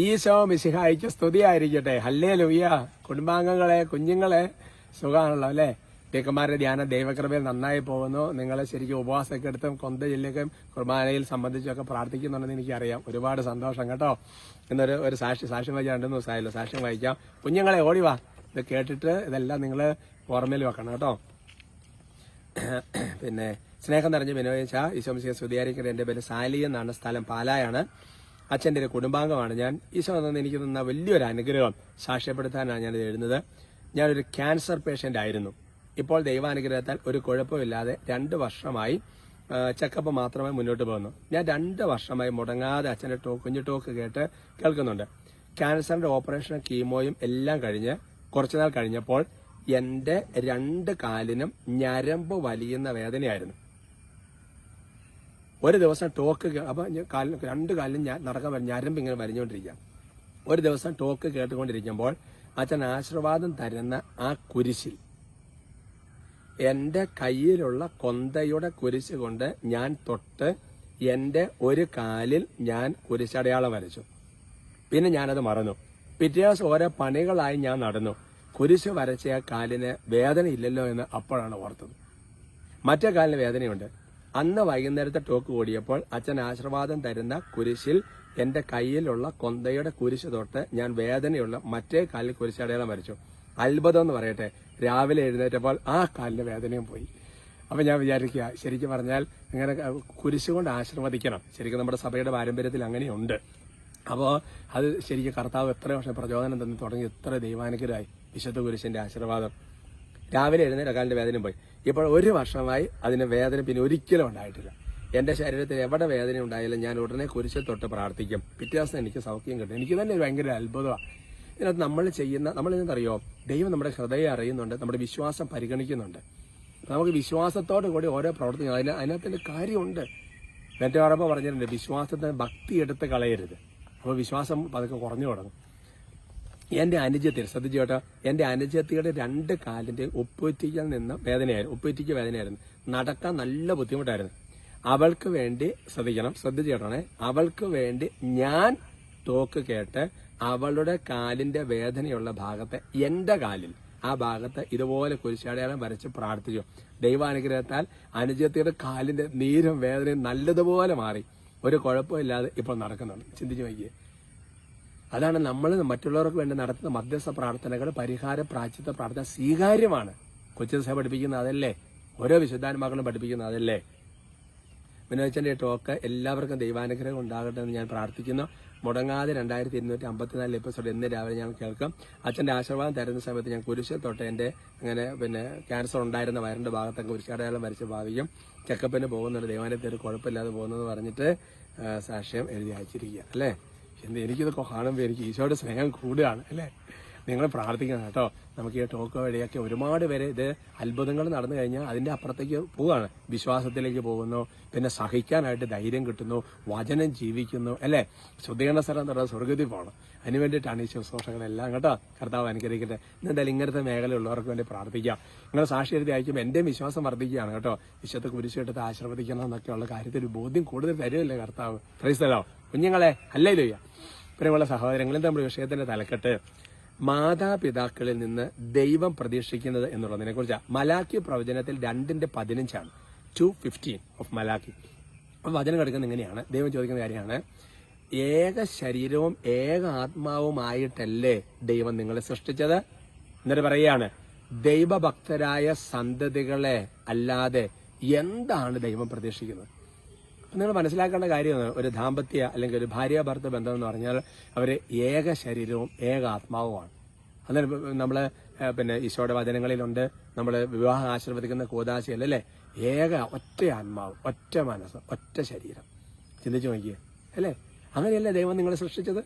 ഈശോ മിശിഹായിക്ക് സ്തുതിയായിരിക്കട്ടെ. ഹല്ലേ ലുയ്യ. കുടുംബാംഗങ്ങളെ കുഞ്ഞുങ്ങളെ സുഖമാണല്ലോ അല്ലേ? ഇട്ടേക്കന്മാരുടെ ധ്യാന ദൈവകൃപയിൽ നന്നായി പോകുന്നു. നിങ്ങളെ ശരിക്കും ഉപവാസമൊക്കെ എടുത്തും കൊന്ത ജില്ലയ്ക്കും കുർബാനയിൽ സംബന്ധിച്ചൊക്കെ പ്രാർത്ഥിക്കുന്നുണ്ടെന്ന് എനിക്കറിയാം. ഒരുപാട് സന്തോഷം കേട്ടോ. എന്നൊരു ഒരു സാക്ഷി സാക്ഷ്യം വായിക്കാൻ രണ്ടു ദിവസമായല്ലോ സാക്ഷ്യം വായിക്കാം. കുഞ്ഞുങ്ങളെ ഓടി വാ. ഇത് കേട്ടിട്ട് ഇതെല്ലാം നിങ്ങൾ ഓർമ്മയിൽ വെക്കണം കേട്ടോ. പിന്നെ സ്നേഹം നിറഞ്ഞ വിനോദിച്ച ഈശോമിശിയെ സ്തുതിയായിരിക്കട്ടെ. എന്റെ പേര് സാലി എന്നാണ് സ്ഥലം പാലായാണ്. അച്ഛന്റെ ഒരു കുടുംബാംഗമാണ്. ഞാൻ ഈശോ തന്ന എനിക്ക് തന്ന വലിയൊരു അനുഗ്രഹം സാക്ഷ്യപ്പെടുത്താനാണ് ഞാനിത് എഴുതുന്നത്. ഞാനൊരു ക്യാൻസർ പേഷ്യന്റ് ആയിരുന്നു. ഇപ്പോൾ ദൈവാനുഗ്രഹത്താൽ ഒരു കുഴപ്പമില്ലാതെ രണ്ട് വർഷമായി ചെക്കപ്പ് മാത്രമേ മുന്നോട്ട് പോകുന്നു. ഞാൻ രണ്ട് വർഷമായി മുടങ്ങാതെ അച്ഛന്റെ ടോക്ക് കുഞ്ഞു ടോക്ക് കേട്ട് കേൾക്കുന്നുണ്ട്. ക്യാൻസറിന്റെ ഓപ്പറേഷനും കീമോയും എല്ലാം കഴിഞ്ഞ് കുറച്ചുനാൾ കഴിഞ്ഞപ്പോൾ എന്റെ രണ്ട് കാലിനും ഞരമ്പ് വലിയുന്ന വേദനയായിരുന്നു. ഒരു ദിവസം ടോക്ക് അപ്പൊ ഞാൻ കാലം രണ്ട് ഞാൻ നടക്കാൻ വരും ഞരമ്പ് ഇങ്ങനെ വരഞ്ഞുകൊണ്ടിരിക്കാം. ഒരു ദിവസം ടോക്ക് കേട്ടുകൊണ്ടിരിക്കുമ്പോൾ അച്ഛൻ ആശീർവാദം തരുന്ന ആ കുരിശിൽ എന്റെ കയ്യിലുള്ള കൊന്തയുടെ കുരിശ് കൊണ്ട് ഞാൻ തൊട്ട് എന്റെ ഒരു കാലിൽ ഞാൻ കുരിശടയാളം വരച്ചു. പിന്നെ ഞാനത് മറന്നു. പിറ്റേ ദിവസം ഓരോ പണികളായി ഞാൻ നടന്നു. കുരിശ് വരച്ച ആ കാലിന് വേദന ഇല്ലല്ലോ എന്ന് അപ്പോഴാണ് ഓർത്തത്. മറ്റേ കാലിന് വേദനയുണ്ട്. അന്ന് വൈകുന്നേരത്തെ ടോക്ക് ഓടിയപ്പോൾ അച്ഛൻ ആശീർവാദം തരുന്ന കുരിശിൽ എന്റെ കയ്യിലുള്ള കൊന്തയുടെ കുരിശ് തൊട്ട് ഞാൻ വേദനയുള്ള മറ്റേ കാലിൽ കുരിശടയാളം വരച്ചു. അത്ഭുതം എന്ന് പറയട്ടെ. രാവിലെ എഴുന്നേറ്റപ്പോൾ ആ കാലിന്റെ വേദനയും പോയി. അപ്പൊ ഞാൻ വിചാരിക്കുക ശരിക്കും പറഞ്ഞാൽ ഇങ്ങനെ കുരിശ് കൊണ്ട് ആശീർവദിക്കണം. ശരിക്കും നമ്മുടെ സഭയുടെ പാരമ്പര്യത്തിൽ അങ്ങനെയുണ്ട്. അപ്പോൾ അത് ശരിക്കും കർത്താവ് എത്ര വർഷം പ്രചോദനം തന്നു തുടങ്ങി എത്ര ദൈവാനുഗ്രഹമായി. വിശുദ്ധ കുരിശിന്റെ ആശീർവാദം. രാവിലെ എഴുന്നേറ്റ് കാലിന്റെ വേദനയും പോയി. ഇപ്പോൾ ഒരു വർഷമായി അതിന് വേദന പിന്നെ ഒരിക്കലും ഉണ്ടായിട്ടില്ല. എന്റെ ശരീരത്തിൽ എവിടെ വേദന ഉണ്ടായാലും ഞാൻ ഉടനെ കുരിശിൽ തൊട്ട് പ്രാർത്ഥിക്കും. പിറ്റേ ദിവസം എനിക്ക് സൗഖ്യം കിട്ടും. എനിക്ക് തന്നെ ഭയങ്കര അത്ഭുതമാണ്. ഇതിനകത്ത് നമ്മൾ ചെയ്യുന്ന നമ്മൾ എന്തറിയോ ദൈവം നമ്മുടെ ഹൃദയം അറിയുന്നുണ്ട് നമ്മുടെ വിശ്വാസം പരിഗണിക്കുന്നുണ്ട്. നമുക്ക് വിശ്വാസത്തോടു കൂടി ഓരോ പ്രവർത്തനം അതിന് അതിനകത്തിന്റെ കാര്യമുണ്ട്. നെറ്റവാറപ്പ പറഞ്ഞിട്ടുണ്ട് വിശ്വാസത്തിന് ഭക്തി എടുത്ത് കളയരുത്. അപ്പോൾ വിശ്വാസം പതുക്കെ കുറഞ്ഞു തുടങ്ങും. എന്റെ അനുജത്തിൽ ശ്രദ്ധിച്ചു കേട്ടോ എന്റെ അനുജത്തിയുടെ രണ്ട് കാലിന്റെ ഒപ്പൊറ്റിക്കൽ നിന്ന് വേദനയായിരുന്നു ഒപ്പൊറ്റിക്ക് വേദനയായിരുന്നു. നടക്കാൻ നല്ല ബുദ്ധിമുട്ടായിരുന്നു. അവൾക്ക് വേണ്ടി ശ്രദ്ധിക്കണം ശ്രദ്ധിച്ചു കേട്ടോണേ അവൾക്ക് വേണ്ടി ഞാൻ തോക്ക് കേട്ട് അവളുടെ കാലിന്റെ വേദനയുള്ള ഭാഗത്തെ എന്റെ കാലിൽ ആ ഭാഗത്ത് ഇതുപോലെ കുരിശാടയാളം വരച്ച് പ്രാർത്ഥിച്ചു. ദൈവാനുഗ്രഹത്താൽ അനുജത്തിയുടെ കാലിന്റെ നീരും വേദനയും നല്ലതുപോലെ മാറി. ഒരു കുഴപ്പമില്ലാതെ ഇപ്പോൾ നടക്കുന്നുണ്ട്. ചിന്തിച്ചു നോക്കിയേ. അതാണ് നമ്മൾ മറ്റുള്ളവർക്ക് വേണ്ടി നടത്തുന്ന മധ്യസ്ഥ പ്രാർത്ഥനകൾ പരിഹാര പ്രാച്ചിത്വ പ്രാർത്ഥന സ്വീകാര്യമാണ്. കൊച്ചു സഭ പഠിപ്പിക്കുന്ന അതല്ലേ? ഓരോ വിശുദ്ധാത്മാക്കളും പഠിപ്പിക്കുന്ന അതല്ലേ? വിനോദച്ചന്റെ ടോക്ക് എല്ലാവർക്കും ദൈവാനുഗ്രഹം ഉണ്ടാകട്ടെ എന്ന് ഞാൻ പ്രാർത്ഥിക്കുന്നു. മുടങ്ങാതെ രണ്ടായിരത്തി ഇരുന്നൂറ്റി അമ്പത്തിനാല് എപ്പിസോഡ് ഇന്ന് രാവിലെ ഞാൻ കേൾക്കാം. അച്ഛന്റെ ആശീർവാദം തരുന്ന സമയത്ത് ഞാൻ കുരിശ് തൊട്ട് എന്റെ അങ്ങനെ പിന്നെ ക്യാൻസർ ഉണ്ടായിരുന്ന വയറിന്റെ ഭാഗത്തൊക്കെ കുരിശടയാളം വരച്ച് ഭാവിക്കും ചെക്കപ്പിന് പോകുന്നുണ്ട്. ദൈവാലയത്തിൽ ഒരു കുഴപ്പമില്ലാതെ പോകുന്നതെന്ന് പറഞ്ഞിട്ട് സാക്ഷ്യം എഴുതി അയച്ചിരിക്കുക. അല്ലേ? എന്ത് എനിക്കിതൊക്കെ കാണുമ്പോൾ എനിക്ക് ഈശോയുടെ സ്നേഹം കൂടുകയാണ് അല്ലേ? നിങ്ങൾ പ്രാർത്ഥിക്കണം കേട്ടോ. നമുക്ക് ഈ ടോക്ക് വഴിയൊക്കെ ഒരുപാട് പേര് ഇത് അത്ഭുതങ്ങൾ നടന്നു കഴിഞ്ഞാൽ അതിന്റെ അപ്പുറത്തേക്ക് പോവുകയാണ്. വിശ്വാസത്തിലേക്ക് പോകുന്നു പിന്നെ സഹിക്കാനായിട്ട് ധൈര്യം കിട്ടുന്നു വചനം ജീവിക്കുന്നു അല്ലേ? ശുദ്ധീകരണ സ്ഥലം എന്ന് സ്വർഗതി പോകണം. അതിന് വേണ്ടിയിട്ടാണ് ഈ ശുശ്രൂഷകളെല്ലാം കേട്ടോ കർത്താവ് അനുഗ്രഹിക്കട്ടെ. ഇന്ന് എന്തായാലും ഇങ്ങനത്തെ മേഖലയുള്ളവർക്ക് വേണ്ടി പ്രാർത്ഥിക്കാം. നിങ്ങൾ സാക്ഷി അയക്കുമ്പോൾ എന്റെ വിശ്വാസം വർദ്ധിക്കുകയാണ് കേട്ടോ. വിശ്വത്തെ കുരിശെടുത്ത് ആശീർവദിക്കണം എന്നൊക്കെയുള്ള കാര്യത്തിൽ ഒരു ബോധ്യം കൂടുതൽ തരുമല്ലേ കർത്താവ്? പ്രൈസ്തലോ കുഞ്ഞുങ്ങളെ അല്ലേ ഇല്ല പ്രിയമുള്ള സഹോദരങ്ങളിൽ നമ്മുടെ വിഷയത്തിന്റെ തലക്കെട്ട്. മാതാപിതാക്കളിൽ നിന്ന് ദൈവം പ്രതീക്ഷിക്കുന്നത് എന്നുള്ളതിനെ കുറിച്ചാണ് മലാക്കി പ്രവചനത്തിൽ രണ്ടിന്റെ പതിനഞ്ചാണ്. ടു ഫിഫ്റ്റീൻ ഓഫ് മലാക്കി അപ്പൊ വചനം കിടക്കുന്നത് എങ്ങനെയാണ് ദൈവം ചോദിക്കുന്ന കാര്യമാണ് ഏക ശരീരവും ഏക ആത്മാവുമായിട്ടല്ലേ ദൈവം നിങ്ങളെ സൃഷ്ടിച്ചത്? എന്നിട്ട് പറയുകയാണ് ദൈവഭക്തരായ സന്തതികളെ അല്ലാതെ എന്താണ് ദൈവം പ്രതീക്ഷിക്കുന്നത്? നിങ്ങൾ മനസ്സിലാക്കേണ്ട കാര്യമാണ് ഒരു ദാമ്പത്യ അല്ലെങ്കിൽ ഒരു ഭാര്യ ഭർത്ത ബന്ധം എന്ന് പറഞ്ഞാൽ അവർ ഏക ശരീരവും ഏക ആത്മാവുമാണ്. അന്നേരം നമ്മൾ പിന്നെ ഈശോയുടെ വചനങ്ങളിലുണ്ട് നമ്മൾ വിവാഹം ആശീർവദിക്കുന്ന കോതാശയല്ല അല്ലേ? ഏക ഒറ്റ ആത്മാവ് ഒറ്റ മനസ്സ് ഒറ്റ ശരീരം. ചിന്തിച്ചു നോക്കിയേ അല്ലേ? അങ്ങനെയല്ലേ ദൈവം നിങ്ങളെ സൃഷ്ടിച്ചത്?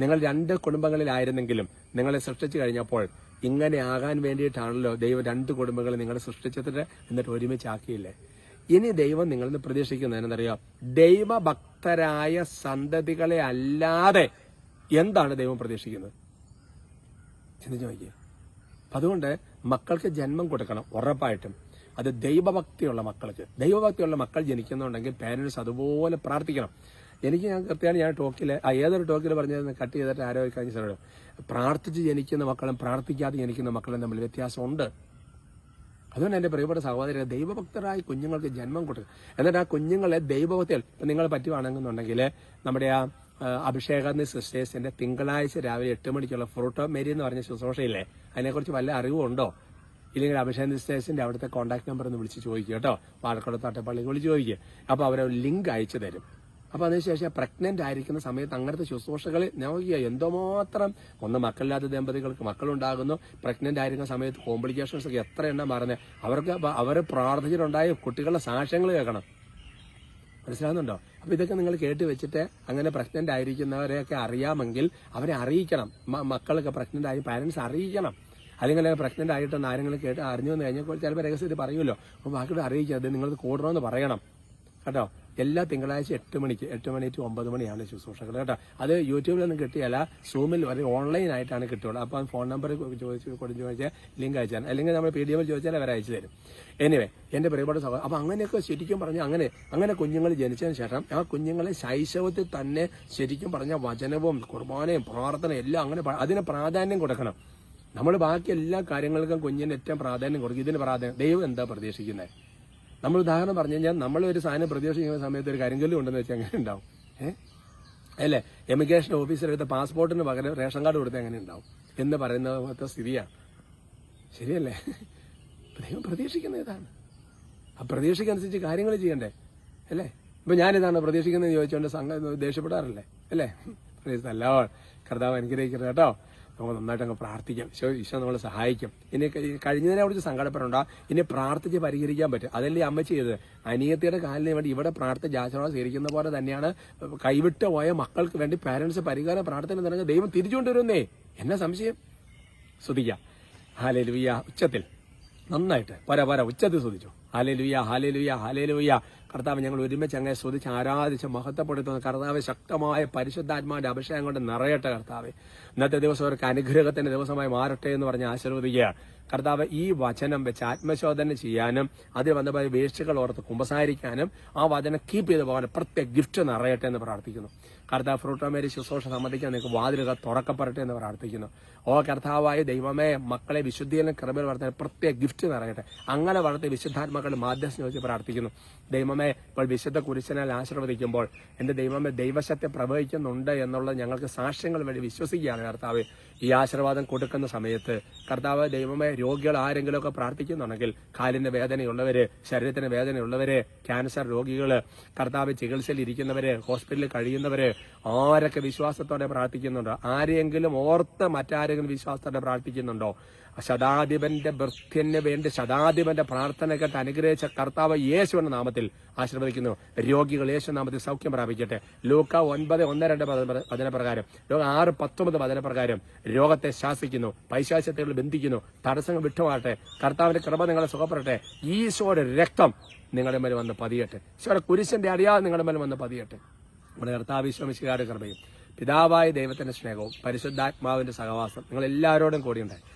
നിങ്ങൾ രണ്ട് കുടുംബങ്ങളിലായിരുന്നെങ്കിലും നിങ്ങളെ സൃഷ്ടിച്ചു കഴിഞ്ഞപ്പോൾ ഇങ്ങനെ ആകാൻ വേണ്ടിയിട്ടാണല്ലോ ദൈവം രണ്ട് കുടുംബങ്ങളെ നിങ്ങളെ സൃഷ്ടിച്ചിട്ട് എന്നിട്ട് ഒരുമിച്ചാക്കിയില്ലേ? ഇനി ദൈവം നിങ്ങളിൽ നിന്ന് പ്രതീക്ഷിക്കുന്നത് എന്താണെന്നറിയാം? ദൈവഭക്തരായ സന്തതികളെ അല്ലാതെ എന്താണ് ദൈവം പ്രതീക്ഷിക്കുന്നത്? ചിന്തിച്ചു നോക്കിയേ. അതുകൊണ്ട് മക്കൾക്ക് ജന്മം കൊടുക്കണം ഉറപ്പായിട്ടും. അത് ദൈവഭക്തിയുള്ള മക്കൾക്ക്. ദൈവഭക്തിയുള്ള മക്കൾ ജനിക്കുന്നുണ്ടെങ്കിൽ പേരൻസ് അതുപോലെ പ്രാർത്ഥിക്കണം. എനിക്ക് ഞാൻ കൃത്യമാണ് ഞാൻ ടോക്കിൽ ഏതൊരു ടോക്കിൽ പറഞ്ഞത് കട്ട് ചെയ്തിട്ട് ആരോഗ്യ കഴിഞ്ഞ പ്രാർത്ഥിച്ച് ജനിക്കുന്ന മക്കളും പ്രാർത്ഥിക്കാതെ ജനിക്കുന്ന മക്കളും തമ്മിൽ വ്യത്യാസമുണ്ട്. അതുകൊണ്ട് എന്റെ പ്രിയപ്പെട്ട സഹോദരൻ ദൈവഭക്തരായ കുഞ്ഞുങ്ങൾക്ക് ജന്മം കൊടുക്കുക എന്നിട്ട് ആ കുഞ്ഞുങ്ങളെ ദൈവഭക്തിയിൽ ഇപ്പം നിങ്ങൾ പറ്റുവാണെന്നുണ്ടെങ്കിൽ നമ്മുടെ ആ അഭിഷേകാന്തി സിസ്റ്റേഴ്സിന്റെ തിങ്കളാഴ്ച രാവിലെ എട്ട് മണിക്കുള്ള ഫ്രൂട്ട് മേരി എന്ന് പറഞ്ഞ ശുശ്രൂഷയില്ലേ? അതിനെക്കുറിച്ച് വല്ല അറിവുണ്ടോ ഇല്ലെങ്കിൽ അഭിഷേക് സിസ്റ്റേഴ്സിന്റെ അവിടുത്തെ കോൺടാക്ട് നമ്പർ ഒന്ന് വിളിച്ച് ചോദിക്കുക കേട്ടോ. പാലക്കോട് തട്ടപ്പള്ളി വിളിച്ച് ചോദിക്കുക അപ്പോൾ അവർ ലിങ്ക് അയച്ചു തരും. അപ്പൊ അതിനുശേഷം പ്രഗ്നന്റ് ആയിരിക്കുന്ന സമയത്ത് അങ്ങനത്തെ ശുശ്രൂഷകളിൽ നോക്കിയ എന്തുമാത്രം ഒന്ന് മക്കളില്ലാത്ത ദമ്പതികൾക്ക് മക്കളുണ്ടാകുന്നു പ്രഗ്നന്റ് ആയിരിക്കുന്ന സമയത്ത് കോംപ്ലിക്കേഷൻസ് ഒക്കെ എത്ര എണ്ണം പറഞ്ഞ് അവർക്ക് അവർ പ്രാർത്ഥിച്ചിട്ടുണ്ടായ കുട്ടികളുടെ സാക്ഷ്യങ്ങൾ കേൾക്കണം. മനസ്സിലാകുന്നുണ്ടോ അപ്പൊ ഇതൊക്കെ നിങ്ങൾ കേട്ട് വെച്ചിട്ട് അങ്ങനെ പ്രഗ്നന്റ് ആയിരിക്കുന്നവരെയൊക്കെ അറിയാമെങ്കിൽ അവരെ അറിയിക്കണം. മക്കളൊക്കെ പ്രഗ്നന്റ് ആയി പാരന്റ്സ് അറിയിക്കണം. അല്ലെങ്കിൽ പ്രഗ്നന്റ് ആയിട്ടൊന്ന് ആരെങ്കിലും കേട്ട് അറിഞ്ഞു വന്നു കഴിഞ്ഞാൽ ചിലപ്പോൾ രഹസ്യത്തിൽ പറയുമല്ലോ. അപ്പോൾ ബാക്കിയോട് അറിയിക്കുക. അത് നിങ്ങളത് കൂടണമെന്ന് പറയണം. കേട്ടോ? എല്ലാ തിങ്കളാഴ്ച എട്ട് മണിക്ക് എട്ട് മണി ടു ഒമ്പത് മണിയാണ് ശുശ്രൂഷകൾ. കേട്ടോ. അത് യൂട്യൂബിലൊന്നും കിട്ടിയല്ല സൂമിൽ വരെ ഓൺലൈൻ ആയിട്ടാണ് കിട്ടുള്ളൂ. അപ്പം ഫോൺ നമ്പർ ചോദിച്ച് കൊടുത്ത് ചോദിച്ചാൽ ലിങ്ക് അയച്ചാൽ അല്ലെങ്കിൽ നമ്മൾ പി ഡി എമ്മിൽ ചോദിച്ചാൽ അവർ അയച്ചു തരും. എനിവേ എന്റെ പ്രിയപ്പെട്ട സഹോദരൻ അപ്പം അങ്ങനെയൊക്കെ ശരിക്കും പറഞ്ഞാൽ അങ്ങനെ അങ്ങനെ കുഞ്ഞുങ്ങൾ ജനിച്ചതിന് ശേഷം ആ കുഞ്ഞുങ്ങളെ ശൈശവത്തിൽ തന്നെ ശരിക്കും പറഞ്ഞ വചനവും കുർബാനയും പ്രാർത്ഥന എല്ലാം അങ്ങനെ അതിന് പ്രാധാന്യം കൊടുക്കണം. നമ്മൾ ബാക്കി എല്ലാ കാര്യങ്ങൾക്കും കുഞ്ഞിന് ഏറ്റവും പ്രാധാന്യം കൊടുക്കും. ഇതിന് പ്രാധാന്യം ദൈവം എന്താ പ്രതീക്ഷിക്കുന്നത് നമ്മൾ ഉദാഹരണം പറഞ്ഞു കഴിഞ്ഞാൽ നമ്മൾ ഒരു സാധനം പ്രതീക്ഷിക്കുന്ന സമയത്ത് ഒരു കരിങ്കല്ലും ഉണ്ടെന്ന് വെച്ചാൽ അങ്ങനെ ഉണ്ടാവും? ഏഹ് അല്ലേ? എമിഗ്രേഷൻ ഓഫീസർ എടുത്ത പാസ്പോർട്ടിന് പകരം റേഷൻ കാർഡ് കൊടുത്താൽ എങ്ങനെ ഉണ്ടാവും? എന്ന് പറയുന്ന പോലത്തെ സ്ഥിതിയാണ്. ശരിയല്ലേ? ദൈവം പ്രതീക്ഷിക്കുന്ന ഇതാണ്. ആ പ്രതീക്ഷയ്ക്കനുസരിച്ച് കാര്യങ്ങൾ ചെയ്യണ്ടേ? അല്ലേ? ഇപ്പൊ ഞാനിതാണ് പ്രതീക്ഷിക്കുന്നത് ചോദിച്ചുകൊണ്ട് സംഘം ദേഷ്യപ്പെടാറില്ലേ? അല്ലേ? നല്ല കർത്താവ് അനുഗ്രഹിക്കട്ടെ കേട്ടോ. നമുക്ക് നന്നായിട്ട് അങ്ങ് പ്രാർത്ഥിക്കാം. ഈശോ ഈശോ നമ്മളെ സഹായിക്കും. ഇനി കഴിഞ്ഞതിനെ കുറിച്ച് സങ്കടപ്പെടണ്ട. ഇനി പ്രാർത്ഥിച്ച് പരിഹരിക്കാൻ പറ്റും. അതല്ലേ അമ്മ ചെയ്തത്. അനിയത്തിയുടെ കാലിന് വേണ്ടി ഇവിടെ പ്രാർത്ഥിച്ച് ആചരണം സ്വീകരിക്കുന്ന പോലെ തന്നെയാണ് കൈവിട്ട് പോയ മക്കൾക്ക് വേണ്ടി പാരന്റ്സ് പരിഹാരം പ്രാർത്ഥന തുടങ്ങി ദൈവം തിരിച്ചുകൊണ്ടുവരുന്നേ. എന്നാ സംശയം? ശ്രദ്ധിക്കാം. ഹാലേ ലുയ്യ ഉച്ചത്തിൽ. നന്നായിട്ട്. പോര പോര ഉച്ചത്തിൽ സ്തുതിച്ചു ഹാലേലുയ്യ ഹാലേലുയ്യ ഹാലേലുയ്യ കർത്താവ് ഞങ്ങൾ ഒരുമിച്ച് അങ്ങനെ സ്തുതിച്ച് ആരാധിച്ച് മഹത്വപ്പെടുത്തുന്ന കർത്താവ് ശക്തമായ പരിശുദ്ധാത്മാവിന്റെ അഭിഷേകം കൊണ്ട് നിറയട്ടെ കർത്താവ്. ഇന്നത്തെ ദിവസം അവർക്ക് അനുഗ്രഹത്തിന്റെ ദിവസമായി മാറട്ടെ എന്ന് പറഞ്ഞ് ആശീർവദിക്കുകയാണ്. കർത്താവ് ഈ വചനം വെച്ച് ആത്മശോധന ചെയ്യാനും അതിൽ വന്നപ്പോൾ വീഴ്ചകൾ ഓർത്ത് കുമ്പസാരിക്കാനും ആ വചനം കീപ്പ് ചെയ്ത് പോകാൻ പ്രത്യേക ഗിഫ്റ്റ് നിറയട്ടെ എന്ന് പ്രാർത്ഥിക്കുന്നു. കർത്താവ് ഫ്രൂട്ടോമേരി ശുശ്രൂഷ സംബന്ധിക്കാൻ നിങ്ങൾക്ക് വാതിലുകൾ തുറക്കപ്പെടട്ടെ എന്ന് പ്രാർത്ഥിക്കുന്നു. ഓ കർത്താവായ ദൈവമേ മക്കളെ വിശുദ്ധിയിലും കൃപയിൽ വളർത്താൻ പ്രത്യേക ഗിഫ്റ്റ് നിറയട്ടെ. അങ്ങനെ വളർത്തി വിശുദ്ധാത്മാക്കളുടെ മാധ്യസ്ഥം ചോദിച്ച് പ്രാർത്ഥിക്കുന്നു. ദൈവമേ ഇപ്പോൾ വിശുദ്ധ കുരിശനാൽ ആശീർവദിക്കുമ്പോൾ എന്റെ ദൈവമേ ദൈവശത്തെ പ്രവഹിക്കുന്നുണ്ട് എന്നുള്ളത് ഞങ്ങൾക്ക് സാക്ഷ്യങ്ങൾ വഴി വിശ്വസിക്കുകയാണ്. കർത്താവ് ഈ ആശീർവാദം കൊടുക്കുന്ന സമയത്ത് കർത്താവ് ദൈവമേ രോഗികൾ ആരെങ്കിലുമൊക്കെ പ്രാർത്ഥിക്കുന്നുണ്ടെങ്കിൽ കാലിന്റെ വേദനയുള്ളവര് ശരീരത്തിന് വേദനയുള്ളവര് ക്യാൻസർ രോഗികൾ കർത്താവ് ചികിത്സയിൽ ഇരിക്കുന്നവര് ഹോസ്പിറ്റലിൽ കഴിയുന്നവര് ആരൊക്കെ വിശ്വാസത്തോടെ പ്രാർത്ഥിക്കുന്നുണ്ടോ? ആരെയെങ്കിലും ഓർത്ത് മറ്റാരെങ്കിലും വിശ്വാസത്തോടെ പ്രാർത്ഥിക്കുന്നുണ്ടോ? ശതാധിപന്റെ ബർത്തിന് വേണ്ടി ശതാധിപന്റെ പ്രാർത്ഥന കേട്ട് അനുഗ്രഹിച്ച കർത്താവ് യേശുവിന്റെ നാമത്തിൽ ആശീർവദിക്കുന്നു. രോഗികൾ യേശു നാമത്തിൽ സൗഖ്യം പ്രാപിക്കട്ടെ. ലൂക്ക ഒൻപത് ഒന്ന് രണ്ട് വചനപ്രകാരം ലോക ആറ് പത്തൊമ്പത് വചനപ്രകാരം രോഗത്തെ ശാസിക്കുന്നു. പൈശാചിത്യങ്ങൾ ബന്ധിക്കുന്നു. തടസ്സങ്ങൾ വിട്ടുമാറട്ടെ. കർത്താവിന്റെ കൃപ നിങ്ങളെ സുഖപ്പെടട്ടെ. ഈശോയുടെ രക്തം നിങ്ങളുടെ മേൽ വന്ന് പതിയട്ടെ. ഈശോയുടെ കുരിശന്റെ അടിയാതെ നിങ്ങളുടെ മേൽ വന്ന് പതിയട്ടെ. നമ്മുടെ കർത്താവ് ഈശോമിശികാരുടെ കൃപയും. പിതാവായ ദൈവത്തിന്റെ സ്നേഹവും പരിശുദ്ധാത്മാവിന്റെ സഹവാസം നിങ്ങൾ എല്ലാവരോടും കൂടിയുണ്ടായി.